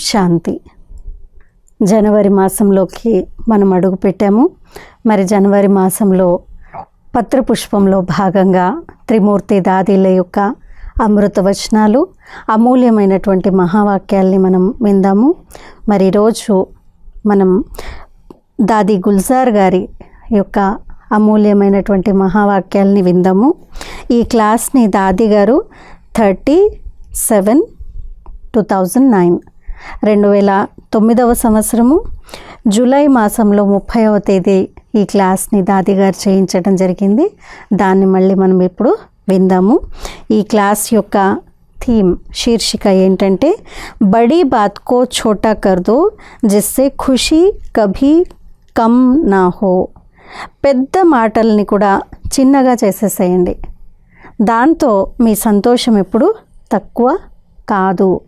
శాంతి. జనవరి మాసంలోకి మనం అడుగు పెట్టాము. మరి జనవరి మాసంలో పత్రపుష్పంలో భాగంగా త్రిమూర్తి దాదీల యొక్క అమృత వచనాలు అమూల్యమైనటువంటి మహావాక్యాల్ని మనం విందాము. మరి ఈరోజు మనం దాది గుల్జార్ గారి యొక్క అమూల్యమైనటువంటి మహావాక్యాల్ని విందాము. ఈ క్లాస్ని దాది గారు thirty seven two thousand nine. రెండు వేల తొమ్మిదవ సంవత్సరము జూలై మాసంలో ముప్పైవ తేదీ ఈ క్లాస్ని దాది గారు చేయించడం జరిగింది. దాన్ని మళ్ళీ మనం ఇప్పుడు విందాము. ఈ క్లాస్ యొక్క థీమ్ శీర్షిక ఏంటంటే బడీ బాత్ కో ఛోటా కర్ దో జిస్సే ఖుషి కభీ కమ్ నా హో. పెద్ద మాటల్ని కూడా చిన్నగా చేసేసేయండి. దాంతో మీ సంతోషం ఎప్పుడు తక్కువ కాదు.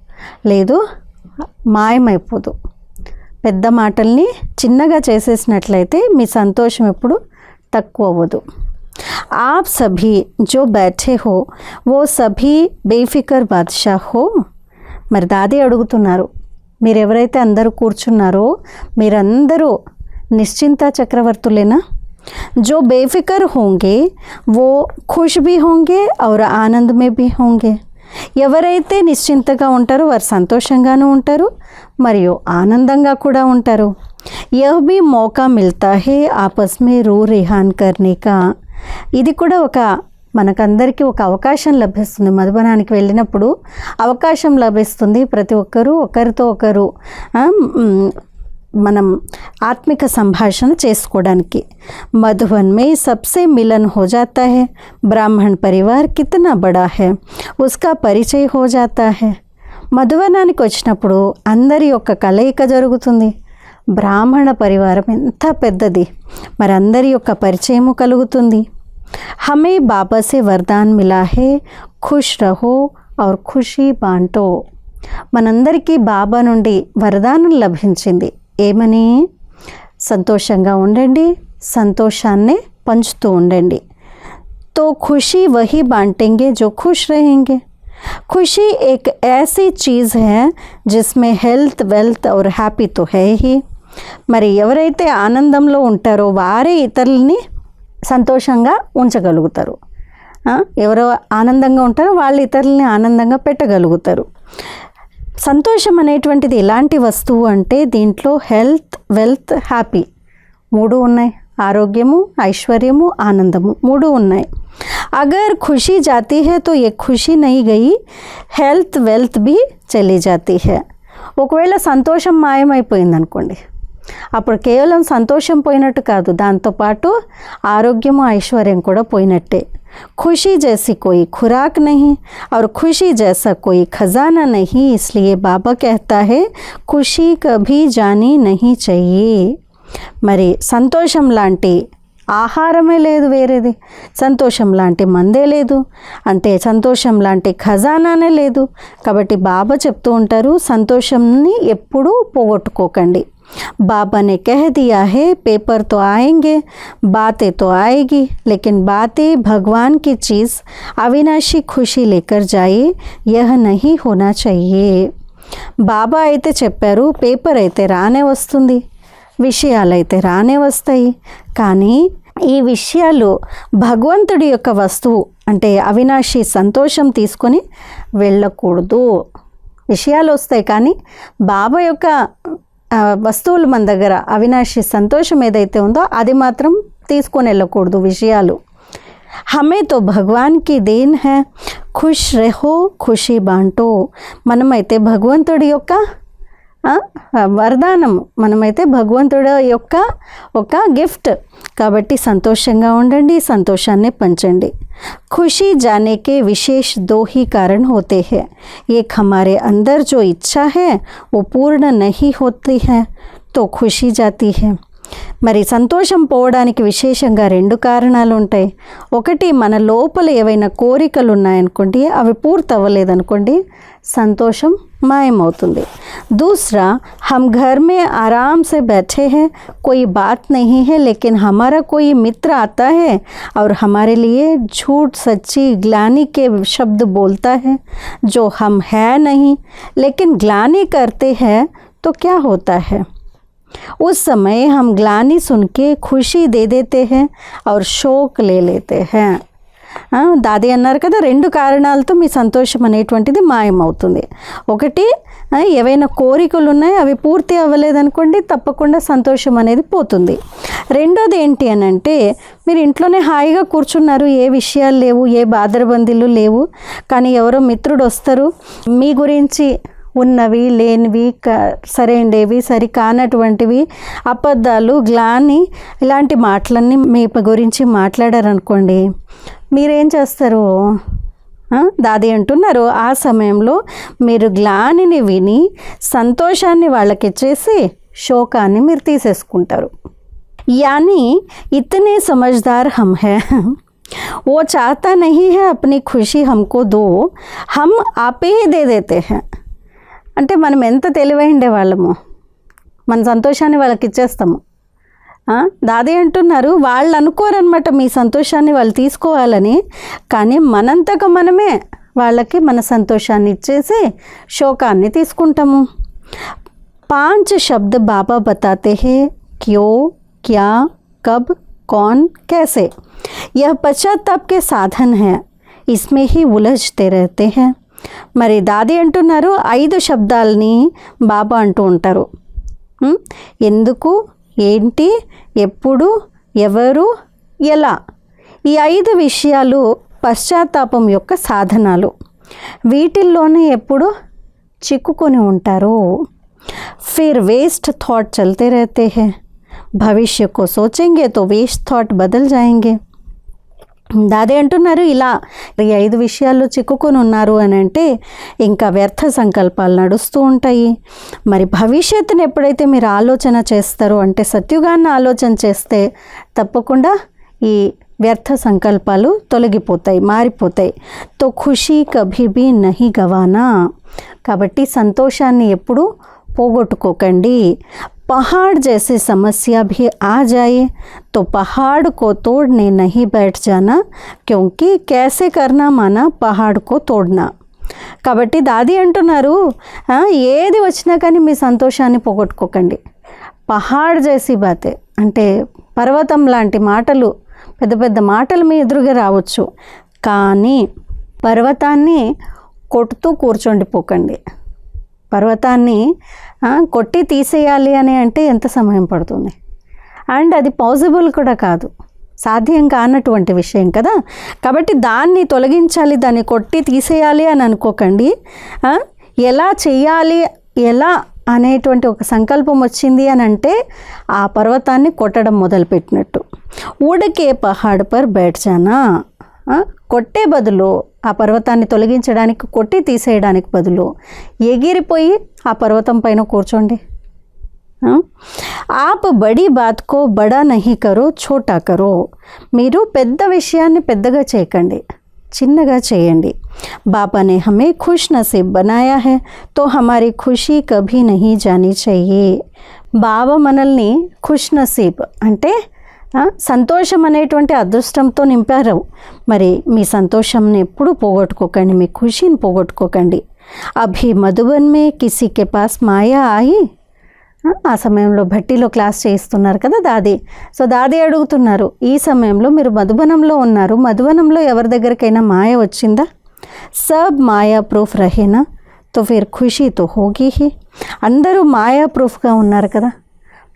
లేదు మాయమైపోదు పెద్ద మాటల్ని చిన్నగా చేసేసినట్లయితే మీ సంతోషం ఎప్పుడు తక్కువ అవ్వదు आप सभी जो बैठे हो वो सभी బేఫికర్ బాద్షా హో మరి దాది అడుగుతున్నారు మీరు ఎవరైతే అందరూ కూర్చున్నారో మీరందరూ నిశ్చింత చక్రవర్తులేనా जो बेफिक्र होंगे वो खुश भी होंगे और ఆనంద్ में भी होंगे ఎవరైతే నిశ్చింతగా ఉంటారో వారు సంతోషంగానూ ఉంటారు మరియు ఆనందంగా కూడా ఉంటారు. యహ్ బి మౌకా మిల్తా హే ఆపస్ మే రూ రిహాన్ కర్ణిక ఇది కూడా ఒక మనకందరికీ ఒక అవకాశం లభిస్తుంది. మధుబనానికి వెళ్ళినప్పుడు అవకాశం లభిస్తుంది ప్రతి ఒక్కరూ ఒకరితో ఒకరు మనం ఆత్మిక సంభాషణ చేసుకోవడానికి मधुबन में सबसे मिलन हो जाता है ब्राह्मण परिवार कितना बड़ा है उसका పరిచయ हो जाता है మధువనానికి వచ్చినప్పుడు అందరి యొక్క కలయిక జరుగుతుంది బ్రాహ్మణ పరివారం ఎంత పెద్దది మరి అందరి యొక్క పరిచయము కలుగుతుంది హమే బాబా సే వరదాన్ మిలా హే ఖుష్ రహో ఔర్ ఖుషీ బాంటో మనందరికీ బాబా నుండి వరదానం లభించింది ఏమని సంతోషంగా ఉండండి సంతోషాన్ని పంచుతూ ఉండండి तो खुशी वही बांटेंगे जो खुश रहेंगे खुशी एक ऐसी चीज़ है जिसमें हेल्थ वेल्थ और హ్యాపీ तो है ही మరి ఎవరైతే ఆనందంలో ఉంటారో వారే ఇతరులని సంతోషంగా ఉంచగలుగుతారు ఆ, ఎవరో ఆనందంగా ఉంటారో వాళ్ళు ఇతరులని ఆనందంగా పెట్టగలుగుతారు సంతోషం అనేటువంటిది ఎలాంటి వస్తువు అంటే దీంట్లో హెల్త్ వెల్త్ హ్యాపీ మూడు ఉన్నాయి. ఆరోగ్యము ఐశ్వర్యము ఆనందము మూడు ఉన్నాయి. అగర్ ఖుషీ జాతీ హే తో ఏ ఖుషీ నహీ గయి హెల్త్ వెల్త్ బి చలి జాతీ హే. ఒకవేళ సంతోషం మాయమైపోయింది అనుకోండి అప్పుడు కేవలం సంతోషం పోయినట్టు కాదు దాంతోపాటు ఆరోగ్యము ఐశ్వర్యం కూడా పోయినట్టే. खुशी जैसी कोई खुराक नहीं और खुशी जैसा कोई खजाना नहीं इसलिए बाबा कहता है खुशी कभी जानी नहीं चाहिए మరి సంతోషం లాంటి ఆహారమే లేదు వేరేది సంతోషం లాంటి మందే లేదు అంటే సంతోషం లాంటి ఖజానానే లేదు కాబట్టి బాబా చెప్తూ ఉంటారు సంతోషంని ఎప్పుడూ పోగొట్టుకోకండి बाबा ने कह दिया है पेपर तो आएंगे बातें तो आएगी लेकिन बातें भगवान की चीज़ अविनाशी खुशी लेकर जाए यह नहीं होना चाहिए బాబా అయితే చెప్పారు పేపర్ అయితే రానే వస్తుంది విషయాలైతే రానే వస్తాయి కానీ ఈ విషయాలు భగవంతుడి యొక్క వస్తువు అంటే అవినాశి సంతోషం తీసుకొని వెళ్ళకూడదు విషయాలు వస్తాయి కానీ బాబా యొక్క ఆ, వస్తువులు మన దగ్గర అవినాశి సంతోషం ఏదైతే ఉందో అది మాత్రం తీసుకొని వెళ్ళకూడదు విషయాలు హమే తో భగవాన్కి దేన్ హే? ఖుష్ రెహో ఖుషి బాంటో. మనమైతే భగవంతుడి యొక్క ఆ, వరదానం మనమైతే భగవంతుడి యొక్క ఒక గిఫ్ట్ కాబట్టి సంతోషంగా ఉండండి సంతోషాన్ని పంచండి खुशी जाने के विशेष दो ही कारण होते हैं एक हमारे अंदर जो इच्छा है वो पूर्ण नहीं होती है तो खुशी जाती है మరి సంతోషం పోవడానికి విశేషంగా రెండు కారణాలు ఉంటాయి ఒకటి మన లోపల ఏవైనా కోరికలు ఉన్నాయనుకోండి అవి పూర్తి అవ్వలేదనుకోండి సంతోషం मायमौतुंदे दूसरा, हम घर में आराम से बैठे हैं, कोई बात नहीं है, लेकिन हमारा कोई मित्र आता है और हमारे लिए झूठ, सच्ची, ग्लानी के शब्द बोलता है, जो हम है नहीं, लेकिन ग्लानी करते हैं तो क्या होता है? उस समय हम ग्लानी सुन के खुशी दे देते हैं और शोक ले लेते हैं। దాది అన్నారు కదా రెండు కారణాలతో మీ సంతోషం అనేటువంటిది మాయమవుతుంది. ఒకటి ఏవైనా కోరికలు ఉన్నాయి అవి పూర్తి అవ్వలేదనుకోండి తప్పకుండా సంతోషం అనేది పోతుంది. రెండోది ఏంటి అని అంటే మీరు ఇంట్లోనే హాయిగా కూర్చున్నారు ఏ విషయాలు లేవు ఏ బాదరబందీలు లేవు కానీ ఎవరో మిత్రుడు వస్తారు మీ గురించి ఉన్నవి లేనివి క సరైనవి సరి కానటువంటివి అబద్ధాలు గ్లాని ఇలాంటి మాటలన్నీ మీ గురించి మాట్లాడారనుకోండి మీరేం చేస్తారు ఆ, దాది అంటున్నారు ఆ సమయంలో మీరు గ్లానిని విని సంతోషాన్ని వాళ్ళకి ఇచ్చేసి శోకాన్ని మీరు తీసేసుకుంటారు यानी इतने समझदार हम हैं वो चाहता नहीं है अपनी खुशी हमको दो हम आपे ही दे देते हैं అంటే మనం ఎంత తెలివైండే వాళ్ళము మన సంతోషాన్ని వాళ్ళకి ఇచ్చేస్తాము ఆ, దాది అంటున్నారు వాళ్ళు అనుకోరనమాట మీ సంతోషాన్ని వాళ్ళు తీసుకోవాలని కానీ మనంతకు మనమే వాళ్ళకి మన సంతోషాన్ని ఇచ్చేసి శోకాన్ని తీసుకుంటాము पांच शब्द बाबा बताते हैं क्यों क्या कब कौन कैसे यह पश्चाताप के साधन है इसमें ही उलझते रहते हैं మరి దాది అంటున్నారు ఐదు శబ్దాలని బాబా అంటూ ఉంటారు ఉం? ఎందుకు ఏంటి ఎప్పుడు ఎవరు ఎలా ఈ ఐదు విషయాలు పశ్చాత్తాపం యొక్క సాధనాలు వీటిల్లోనే ఎప్పుడు చిక్కుకొని ఉంటారు फिर वेस्ट थॉट चलते रहते हैं भविष्य को सोचेंगे तो वेस्ट थॉट बदल जाएंगे దాదే అంటున్నారు ఇలా ఈ ఐదు విషయాల్లో చిక్కుకొని ఉన్నారు అని అంటే ఇంకా వ్యర్థ సంకల్పాలు నడుస్తూ ఉంటాయి. మరి భవిష్యత్తుని ఎప్పుడైతే మీరు ఆలోచన చేస్తారో అంటే సత్యుగాన్ని ఆలోచన చేస్తే తప్పకుండా ఈ వ్యర్థ సంకల్పాలు తొలగిపోతాయి మారిపోతాయి. తో ఖుషీ కభీబి నహి గవానా. కాబట్టి సంతోషాన్ని ఎప్పుడు పోగొట్టుకోకండి. पहाड़ जैसे समस्या भी आ जाए तो पहाड़ को तोड़ने नहीं बैठ जाना क्योंकि कैसे करना माना पहाड़ को तोड़ना కాబట్టి దాది అంటున్నారు "ఆ, ఏది వచ్చినా కానీ మీ సంతోషాన్ని పోగొట్టుకోకండి పహాడ్ చేసి బాతే అంటే పర్వతం లాంటి మాటలు పెద్ద పెద్ద మాటలు మీ ఎదురుగా రావచ్చు కానీ పర్వతాన్ని కొట్టుతూ కూర్చోండిపోకండి పర్వతాన్ని ఆ, కొట్టి తీసేయాలి అని అంటే ఎంత సమయం పడుతుంది? అండ్ అది పాసిబుల్ కూడా కాదు. సాధ్యం కానటువంటి విషయం కదా? కాబట్టి దాన్ని తొలగించాలి దాన్ని కొట్టి తీసేయాలి అని అనుకోకండి. ఎలా చేయాలి ఎలా అనేటువంటి ఒక సంకల్పం వచ్చింది అని అంటే ఆ పర్వతాన్ని కొట్టడం మొదలుపెట్టినట్టు. ఊడకే పహాడ్ పర్ బైట్ కొట్టే బదులు ఆ పర్వతాన్ని తొలగించడానికి కొట్టి తీసేయడానికి బదులు ఎగిరిపోయి ఆ పర్వతం పైన కూర్చోండి. ఆప్ బడి బాత్కో బడా నహి కరో ఛోటా కరో. మీరు పెద్ద విషయాన్ని పెద్దగా చేయకండి చిన్నగా చేయండి. బాబానే హమే ఖుష్ నసీబ్ బనాయా హే తో హమారీ ఖుషీ కభీ నహి జానీ చెయ్యి బాబా మనల్ని ఖుష్ నసీబ్ అంటే సంతోషం అనేటువంటి అదృష్టంతో నింపారు మరి మీ సంతోషంని ఎప్పుడూ పోగొట్టుకోకండి మీ ఖుషిని పోగొట్టుకోకండి. అభి మధుబన్ మే కే పాస్ మాయా ఆయి. ఆ, సమయంలో భట్టీలో క్లాస్ చేయిస్తున్నారు కదా దాది. సో దాది అడుగుతున్నారు ఈ సమయంలో మీరు మధుబనంలో ఉన్నారు మధుబనంలో ఎవరి దగ్గరికైనా మాయ వచ్చిందా? సబ్ మాయా ప్రూఫ్ రహేనా? తో ఫిర్ ఖుషీ తో హోగీ అందరూ మాయా ప్రూఫ్గా ఉన్నారు కదా.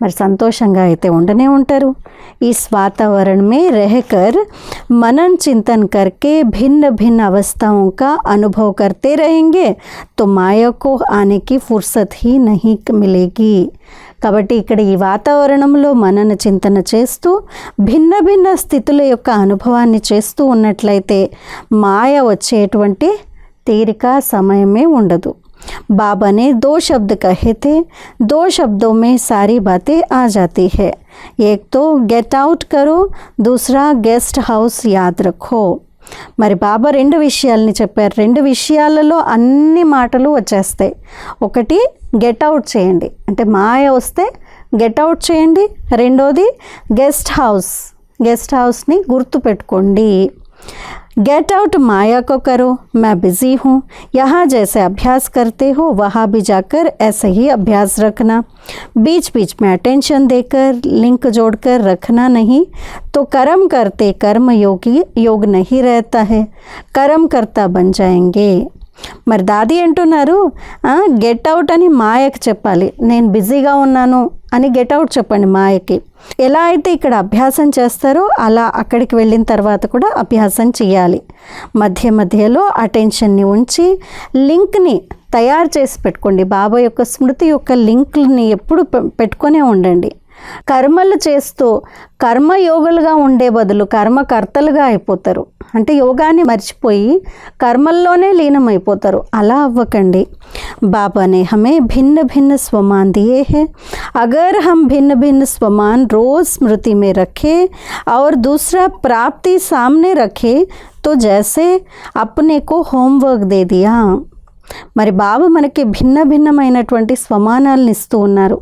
మరి సంతోషంగా అయితే ఉండనే ఉంటారు इस वातावरण में रहकर मनन चिंतन करके भिन्न भिन्न अवस्थाओं का अनुभव करते रहेंगे तो माया को आने की फुर्सत ही नहीं मिलेगी కాబట్టి ఇక్కడ ఈ వాతావరణంలో మనన చింతన చేస్తూ భిన్న భిన్న స్థితుల యొక్క అనుభవాన్ని చేస్తూ ఉన్నట్లయితే మాయ వచ్చేటువంటి తీరిక సమయమే ఉండదు बाबा ने दो शब्द कहे थे दो शब्दों में सारी बातें आ जाती है एक तो गेट आउट करो दूसरा गेस्ट हाउस याद रखो మరి బాబా రెండు విషయాల్ని చెప్పారు రెండు విషయాలలో అన్ని మాటలు వచ్చేస్తాయి ఒకటి గెట్ అవుట్ చేయండి అంటే మాయ వస్తే గెట్ అవుట్ చేయండి రెండోది గెస్ట్ హౌస్ గెస్ట్ హౌస్ని గుర్తుపెట్టుకోండి गेट आउट माया को करो। मैं बिज़ी हूँ। यहाँ जैसे अभ्यास करते हो, वहाँ भी जाकर ऐसे ही अभ्यास रखना। बीच बीच में अटेंशन देकर लिंक जोड़कर रखना नहीं। तो कर्म करते कर्म योगी, योग नहीं रहता है। कर्म करता बन जाएँगे। మరి దాది అంటున్నారు గెట్ అవుట్ అని మాయకి చెప్పాలి. నేను బిజీగా ఉన్నాను అని గెట్ అవుట్ చెప్పండి మాయకి. ఎలా అయితే ఇక్కడ అభ్యాసం చేస్తారో అలా అక్కడికి వెళ్ళిన తర్వాత కూడా అభ్యాసం చేయాలి. మధ్య మధ్యలో అటెన్షన్ని ఉంచి లింక్ని తయారు చేసి పెట్టుకోండి. బాబా యొక్క స్మృతి యొక్క లింక్ని ఎప్పుడు పెట్టుకొనే ఉండండి. కర్మలు చేస్తూ కర్మయోగులుగా ఉండే బదులు కర్మకర్తలుగా అయిపోతారు అంటే యోగాన్ని మర్చిపోయి కర్మల్లోనే లీనమైపోతారు అలా అవ్వకండి बाबा ने हमें भिन्न भिन्न स्वमान दिए हैं अगर हम भिन्न भिन्न स्वमान रोज स्मृति में रखें और दूसरा प्राप्ति सामने रखें तो जैसे अपने को होमवर्क दे दिया మరి బాబు మనకి భిన్న భిన్నమైనటువంటి స్వమానాలను ఇస్తూ ఉన్నారు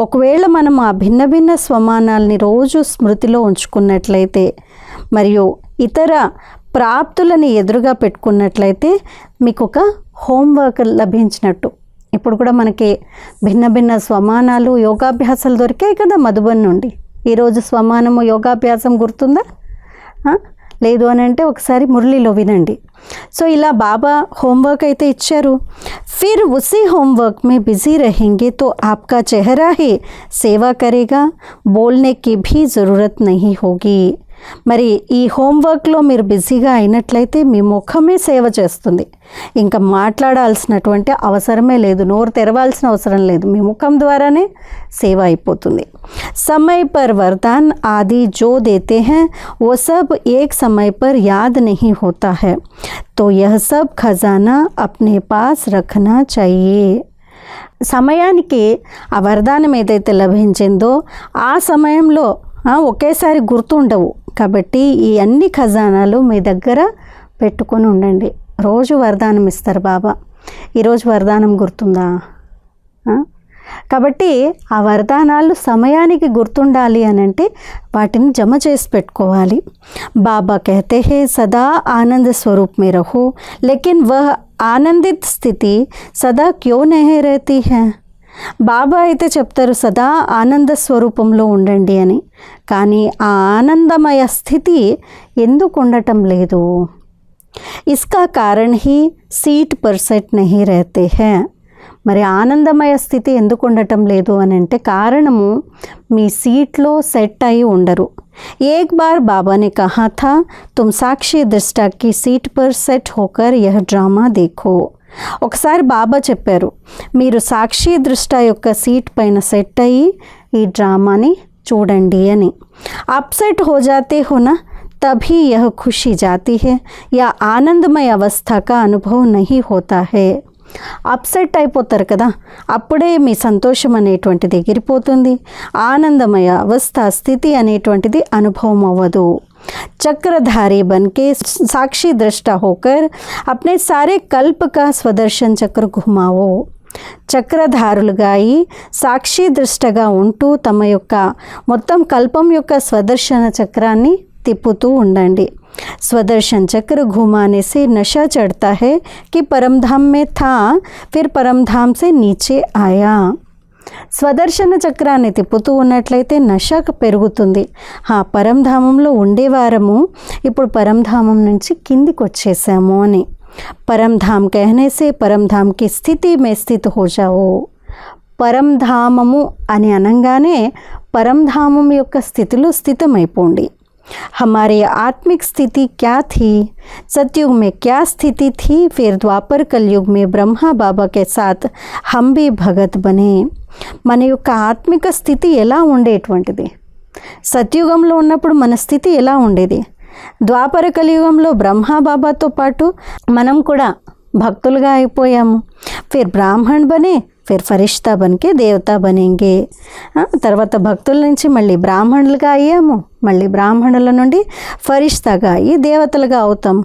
ఒకవేళ మనం ఆ భిన్న భిన్న స్వమానాల్ని రోజు స్మృతిలో ఉంచుకున్నట్లయితే మరియు ఇతర ప్రాప్తులని ఎదురుగా పెట్టుకున్నట్లయితే మీకు ఒక హోంవర్క్ లభించినట్టు. ఇప్పుడు కూడా మనకి భిన్న భిన్న స్వమానాలు యోగాభ్యాసాలు దొరికాయి కదా మధుబన్ నుండి. ఈరోజు స్వమానము యోగాభ్యాసం గుర్తుందా? లేదు అని అంటే ఒకసారి మురళిలో వినండి సో ఇలా బాబా होमवर्क అయితే ఇచ్చారు फिर उसी होमवर्क में बिजी रहेंगे तो आपका चेहरा ही सेवा करेगा बोलने की भी ज़रूरत नहीं होगी మరి ఈ హోంవర్క్లో మీరు బిజీగా అయినట్లయితే మీ ముఖమే సేవ చేస్తుంది. ఇంకా మాట్లాడాల్సినటువంటి అవసరమే లేదు. నోరు తెరవాల్సిన అవసరం లేదు. మీ ముఖం ద్వారానే సేవ అయిపోతుంది. సమయ పర్ వరదాన్ ఆది జో దేతే హై ఓ సబ్ ఏక్ సమయ పర్ యాద్ నహి హోతా హై. తో యహ సబ్ ఖజానా అప్నే పాస్ రఖనా చయ్యే సమయానికి ఆ వరదానం ఏదైతే లభించిందో ఆ సమయంలో ఒకేసారి గుర్తు ఉండవు కాబట్టి ఈ అన్ని ఖజానాలు మీ దగ్గర పెట్టుకొని ఉండండి. రోజు వరదానం ఇస్తారు బాబా. ఈరోజు వరదానం గుర్తుందా? కాబట్టి ఆ వరదానాలు సమయానికి గుర్తుండాలి అని అంటే వాటిని జమ చేసి పెట్టుకోవాలి. బాబా కహతే హే సదా ఆనంద స్వరూప్ మే రహు. లేకిన్ వహ్ ఆనందిత్ స్థితి సదా క్యో నహే రహతీ హే? బాబా అయితే చెప్తారు సదా ఆనంద స్వరూపంలో ఉండండి అని కానీ ఆ ఆనందమయ స్థితి ఎందుకు ఉండటం లేదు इसका कारण ही సీట్ पर सेट नहीं रहते हैं మరి ఆనందమయ స్థితి ఎందుకు ఉండటం లేదు అని అంటే కారణము మీ సీట్లో సెట్ అయి ఉండరు एक बार बाबा ने कहा था तुम साक्षी दृष्टा की सीट पर सेट होकर यह ड्रामा देखो ఒకసారి బాబా చెప్పారు మీరు సాక్షి దృష్ట యొక్క సీట్ పైన సెట్ అయ్యి ఈ డ్రామాని చూడండి అని అప్సెట్ हो जाते हो ना तभी यह खुशी जाती है या आनंदमय अवस्था का अनुभव नहीं होता है అప్సెట్ అయిపోతారు కదా అప్పుడే మీ సంతోషం అనేటువంటిది ఎగిరిపోతుంది ఆనందమయ అవస్థ స్థితి అనేటువంటిది అనుభవం అవ్వదు चक्रधारी बन के साक्षी दृष्टा होकर अपने सारे कल्प का स्वदर्शन चक्र घुमाओ చక్రధారులుగా అయి సాక్షి దృష్టగా ఉంటూ తమ యొక్క మొత్తం కల్పం యొక్క స్వదర్శన చక్రాన్ని తిప్పుతూ ఉండండి स्वदर्शन चक्र घुमाने से नशा चढ़ता है कि परमधाम में था फिर परमधाम से नीचे आया స్వదర్శన చక్రాన్ని తిప్పుతూ ఉన్నట్లయితే నశకు పెరుగుతుంది ఆ పరంధామంలో ఉండేవారము ఇప్పుడు పరంధామం నుంచి కిందికి వచ్చేసాము అని పరంధామ్ कहने से परमधाम की स्थिति में स्थित हो जाओ పరంధామము అని అనగానే పరంధామం యొక్క స్థితిలో స్థితమైపోండి हमारी आत्मिक स्थिति क्या थी सतयुग में क्या स्थिति थी फिर द्वापर कलयुग में ब्रह्मा बाबा के साथ हम भी भगत बने మన యొక్క ఆత్మిక స్థితి ఎలా ఉండేటువంటిది సత్యుగంలో ఉన్నప్పుడు మన స్థితి ఎలా ఉండేది ద్వాపర కలియుగంలో బ్రహ్మా బాబాతో పాటు మనం కూడా భక్తులుగా అయిపోయాము ఫిర్ బ్రాహ్మణ్ బనే ఫిర్ ఫరిష్తా బన్కే దేవతా బనేంగే ఆ, తర్వాత భక్తుల నుంచి మళ్ళీ బ్రాహ్మణులుగా అయ్యాము మళ్ళీ బ్రాహ్మణుల నుండి ఫరిష్తాగా అయ్యి దేవతలుగా అవుతాం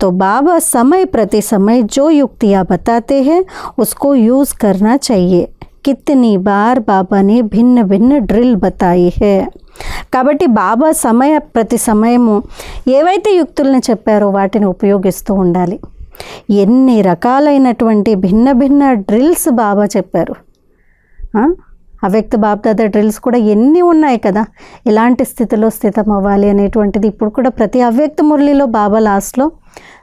तो बाबा समय प्रति समय जो युक्तियाँ बताते हैं उसको यूज़ करना चाहिए कितनी बार बाबा ने भिन्न भिन्न డ్రిల్ బతాయి హే కాబట్టి బాబా సమయ ప్రతి సమయము ఏవైతే యుక్తుల్ని చెప్పారో వాటిని ఉపయోగిస్తూ ఉండాలి ఎన్ని రకాలైనటువంటి భిన్న భిన్న డ్రిల్స్ బాబా చెప్పారు ఆ? అవ్యక్త బాప్దాద డ్రిల్స్ కూడా ఎన్ని ఉన్నాయి కదా ఎలాంటి స్థితిలో స్థితం అవ్వాలి అనేటువంటిది ఇప్పుడు కూడా ప్రతి అవ్యక్త మురళిలో బాబా లాస్ట్లో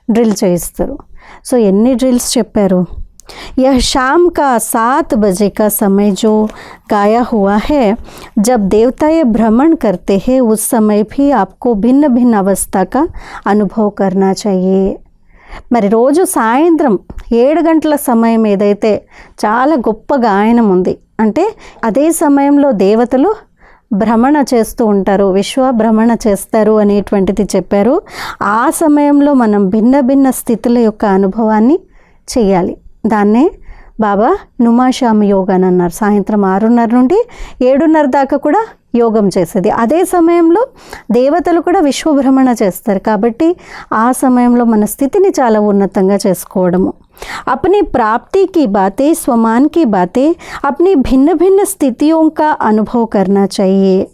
డ్రిల్ చేయిస్తారు సో ఎన్ని డ్రిల్స్ చెప్పారు यह शाम का सात बजे का समय जो गाया हुआ है जब देवताएं भ्रमण करते हैं उस समय भी आपको भिन्न भिन्न अवस्था का अनुभव करना चाहिए మరి రోజు సాయంత్రం ఏడు గంటల సమయం ఏదైతే చాలా గొప్ప గాయనం ఉంది అంటే అదే సమయంలో దేవతలు భ్రమణ చేస్తూ ఉంటారు విశ్వ భ్రమణ చేస్తారు అనేటువంటిది చెప్పారు ఆ సమయంలో మనం భిన్న భిన్న స్థితుల యొక్క అనుభవాన్ని చేయాలి దాన్నే బాబా నుమాషామ యోగా అని అన్నారు. సాయంత్రం ఆరున్నర నుండి ఏడున్నర దాకా కూడా యోగం చేసేది. అదే సమయంలో దేవతలు కూడా విశ్వభ్రమణ చేస్తారు. కాబట్టి ఆ సమయంలో మన స్థితిని చాలా ఉన్నతంగా చేసుకోవడము. అప్ని ప్రాప్తికి బాతే స్వమాన్కి బాతే అప్ని భిన్న భిన్న भिन्न भिन्न అనుభవ కర్నా చెయ్యే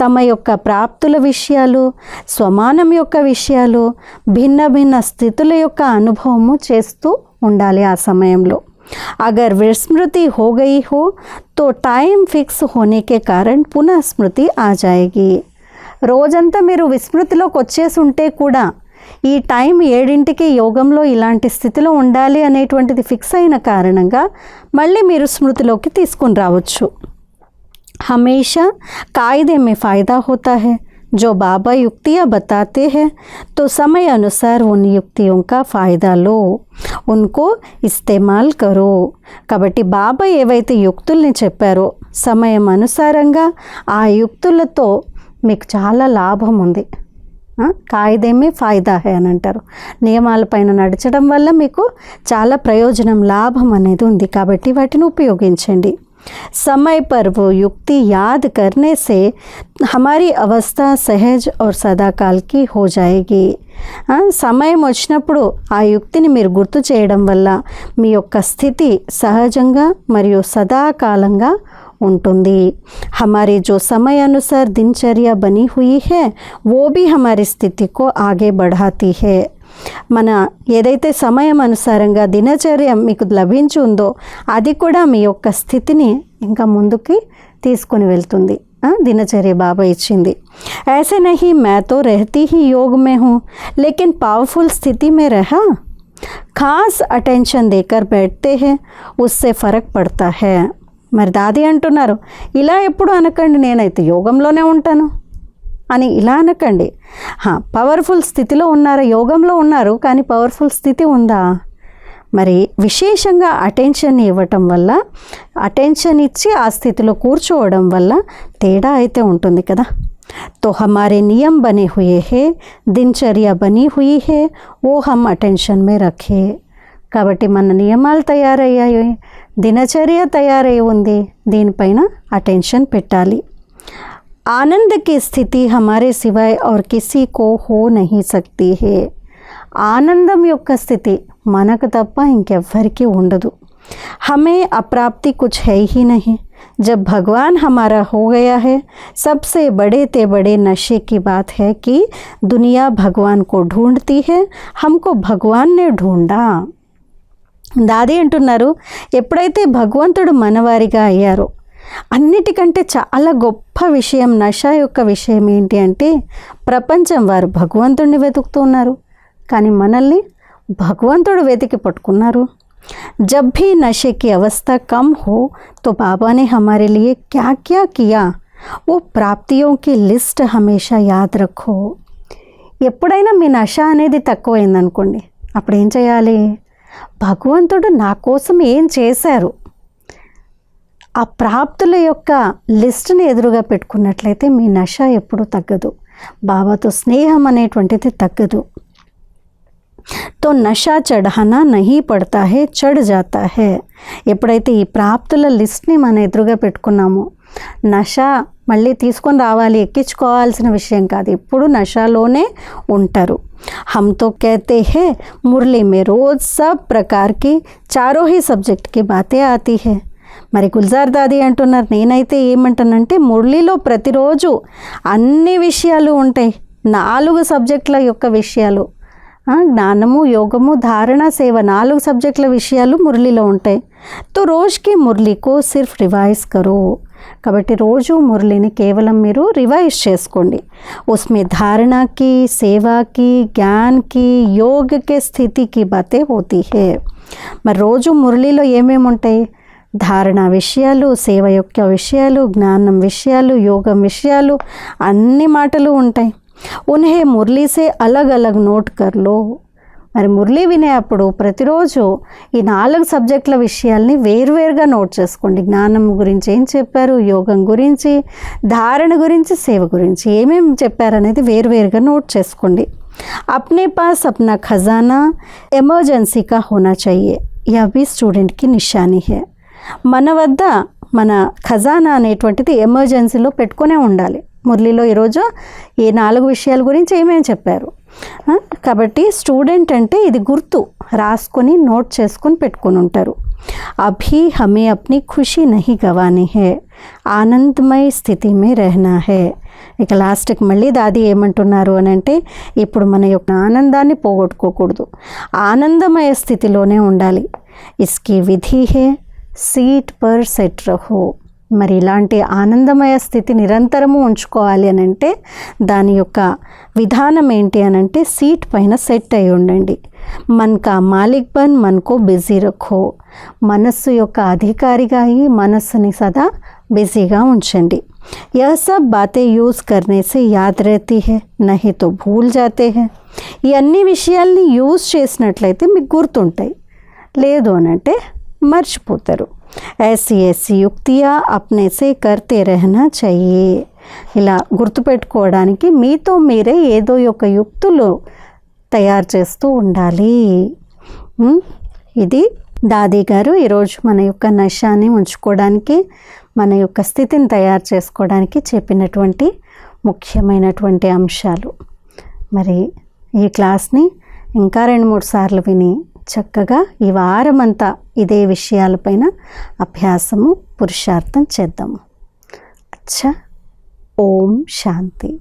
తమ యొక్క ప్రాప్తుల విషయాలు స్వమానం యొక్క విషయాలు భిన్న భిన్న స్థితుల యొక్క అనుభవము చేస్తూ ఉండాలి ఆ సమయంలో. अगर विस्मृति हो गई हो तो टाइम फिक्स होने के कारण पुनः स्मृति आ जाएगी రోజంతా మీరు విస్మృతిలోకి వచ్చేసి ఉంటే కూడా ఈ టైం ఏడింటికి యోగంలో ఇలాంటి స్థితిలో ఉండాలి అనేటువంటిది ఫిక్స్ అయిన కారణంగా మళ్ళీ మీరు స్మృతిలోకి తీసుకుని రావచ్చు हमेशा कायदे में फ़ायदा होता है जो बाबा युक्तियाँ बताते हैं तो समय अनुसार उन युक्तियों का फ़ायदा लो उनको ఇస్తేమాల్ కరో కాబట్టి బాబా ఏవైతే యుక్తుల్ని చెప్పారో సమయం అనుసారంగా ఆ యుక్తులతో మీకు చాలా లాభం ఉంది ఆ, కాయిదేమే ఫాయిదా హే అని అంటారు నియమాలపైన నడచడం వల్ల మీకు చాలా ప్రయోజనం లాభం అనేది ఉంది కాబట్టి వాటిని ఉపయోగించండి समय पर वो युक्ति याद करने से हमारी अवस्था सहज और सदाकाल की हो जाएगी ఆ, సమయం వచ్చినప్పుడు ఆ యుక్తిని మీరు గుర్తు చేయడం వల్ల మీ యొక్క స్థితి సహజంగా మరియు సదాకాలంగా ఉంటుంది हमारी जो समय अनुसार दिनचर्या बनी हुई है वो भी हमारी स्थिति को आगे बढ़ाती है మన ఏదైతే సమయం అనుసారంగా దినచర్య మీకు లభించి ఉందో అది కూడా మీ యొక్క స్థితిని ఇంకా ముందుకి తీసుకొని వెళ్తుంది ఆ, దినచర్య బాబా ఇచ్చింది ऐसे नहीं मैं तो रहती ही योग में हूँ लेकिन पावरफुल स्थिति में रहा खास अटेंशन देकर बैठते हैं उससे फ़र्क पड़ता है మరి దాది అంటున్నారు ఇలా ఎప్పుడు అనకండి నేనైతే యోగంలోనే ఉంటాను అని ఇలా అనకండి హా, పవర్ఫుల్ స్థితిలో ఉన్నారా యోగంలో ఉన్నారు కానీ పవర్ఫుల్ స్థితి ఉందా మరి విశేషంగా అటెన్షన్ ఇవ్వటం వల్ల అటెన్షన్ ఇచ్చి ఆ స్థితిలో కూర్చోవడం వల్ల తేడా అయితే ఉంటుంది కదా तो हमारे नियम बने हुए हैं दिनचर्या बनी हुई है वो हम अटेंशन में रखें కాబట్టి మన నియమాలు తయారయ్యాయి దినచర్య తయారై ఉంది దీనిపైన అటెన్షన్ పెట్టాలి आनंद की स्थिति हमारे सिवाय और किसी को हो नहीं सकती है ఆనందం యొక్క స్థితి మనకు తప్ప ఇంకెవ్వరికీ ఉండదు हमें अप्राप्ति कुछ है ही नहीं जब भगवान हमारा हो गया है सबसे बड़े ते बड़े नशे की बात है कि दुनिया भगवान को ढूंढती है हमको भगवान ने ढूंढा దాది అంటున్నారు ఎప్పుడైతే భగవంతుడు మనవారిగా అయ్యారో అన్నిటికంటే చాలా గొప్ప విషయం నష యొక్క విషయం ఏంటి అంటే ప్రపంచం వారు భగవంతుడిని వెతుకుతున్నారు కానీ మనల్ని భగవంతుడు వెతికి పట్టుకున్నారు जब भी नशे की अवस्था कम हो तो बाबा ने हमारे लिए क्या क्या किया वो प्राप्तियों की लिस्ट हमेशा याद रखो ఎప్పుడైనా మీ నష అనేది తక్కువైందనుకోండి అప్పుడు ఏం చేయాలి భగవంతుడు నా కోసం ఏం చేశారు ఆ ప్రాప్తుల యొక్క లిస్ట్ని ఎదురుగా పెట్టుకున్నట్లయితే మీ నష ఎప్పుడూ తగ్గదు. బాబాతో స్నేహం అనేటువంటిది తగ్గదు. తో నషా చఢానా నహి పడతా హే చడ్ జాతా హే ఎప్పుడైతే ఈ ప్రాప్తుల లిస్ట్ని మనం ఎదురుగా పెట్టుకున్నామో నష మళ్ళీ తీసుకొని రావాలి ఎక్కించుకోవాల్సిన విషయం కాదు. ఎప్పుడు నషాలోనే ఉంటారు. హమ్తో కేతే హే మురళి మే రోజ్ సబ్ ప్రకార్కి చారోహి సబ్జెక్ట్కి బాతే ఆతీ హే. మరి గుల్జార్ దాది అంటున్నారు నేనైతే ఏమంటానంటే మురళిలో ప్రతిరోజు అన్ని విషయాలు ఉంటాయి నాలుగు సబ్జెక్టుల యొక్క విషయాలు. జ్ఞానము యోగము ధారణ సేవ నాలుగు సబ్జెక్టుల విషయాలు మురళిలో ఉంటాయి. తో రోజుకి మురళికో సిర్ఫ్ రివైజ్ కరో. కాబట్టి రోజు మురళిని కేవలం మీరు రివైజ్ చేసుకోండి. ఉస్మే ధారణకి సేవాకి జ్ఞాన్కి యోగకి స్థితికి బాతే హోతీ హే. మరి రోజు మురళిలో ఏమేమి ఉంటాయి ధారణ విషయాలు సేవ యొక్క విషయాలు జ్ఞానం విషయాలు యోగం విషయాలు అన్ని మాటలు ఉంటాయి. ఉన్హే మురళీసే అలగ్ అలగ్ నోట్ కర్లో మరి మురళి వినేటప్పుడు ప్రతిరోజు ఈ నాలుగు సబ్జెక్టుల విషయాల్ని వేరువేరుగా నోట్ చేసుకోండి. జ్ఞానం గురించి ఏం చెప్పారు యోగం గురించి ధారణ గురించి సేవ గురించి ఏమేమి చెప్పారనేది వేరువేరుగా నోట్ చేసుకోండి. అప్నే పాస్ అప్నా ఖజానా ఎమర్జెన్సీగా హోనా చెయ్యే యా బి స్టూడెంట్కి నిషానీ హే. మన వద్ద మన ఖజానా అనేటువంటిది ఎమర్జెన్సీలో పెట్టుకునే ఉండాలి. మురళిలో ఈరోజు ఈ నాలుగు విషయాల గురించి ఏమేమి చెప్పారు? కాబట్టి స్టూడెంట్ అంటే ఇది గుర్తు. రాసుకొని నోట్ చేసుకొని పెట్టుకొని ఉంటారు. అభి హమే అప్ని ఖుషి నహి గవాని హే ఆనందమయ స్థితి మే రహనా హే. ఇక లాస్ట్కి మళ్ళీ దాది ఏమంటున్నారు అని అంటే ఇప్పుడు మన యొక్క ఆనందాన్ని పోగొట్టుకోకూడదు. ఆనందమయ స్థితిలోనే ఉండాలి. ఇస్కి విధి హే సీట్ పర్ సెట్ రహో మరి ఇలాంటి ఆనందమయ స్థితి నిరంతరము ఉంచుకోవాలి అని అంటే దాని యొక్క విధానం ఏంటి అని అంటే సీట్ పైన సెట్ అయి ఉండండి మనకా మాలిక్ బన్ మనకో బిజీ రఖో మనస్సు యొక్క అధికారిగా అయి మనస్సుని సదా బిజీగా ఉంచండి यह सब बातें यूज़ करने से याद रहती है नहीं तो भूल जाते हैं ఈ అన్ని విషయాల్ని యూజ్ చేసినట్లయితే మీకు గుర్తుంటాయి లేదు అని అంటే మర్చిపోతారు ऐसी ऐसी యుక్తియా అప్నే సే కర్తే రహనా చెయ్యే ఇలా గుర్తుపెట్టుకోవడానికి మీతో మీరే ఏదో ఒక యుక్తులు తయారు చేస్తూ ఉండాలి ఉమ్, ఇది దాది గారు ఈరోజు మన యొక్క నశాన్ని ఉంచుకోవడానికి మన యొక్క స్థితిని తయారు చేసుకోవడానికి చెప్పినటువంటి ముఖ్యమైనటువంటి అంశాలు మరి ఈ క్లాస్ని ఇంకా రెండు మూడు సార్లు విని చక్కగా ఈ వారమంతా ఇదే విషయాలపైన అభ్యాసము పురుషార్థం చేద్దాము. అచ్చా ఓం శాంతి.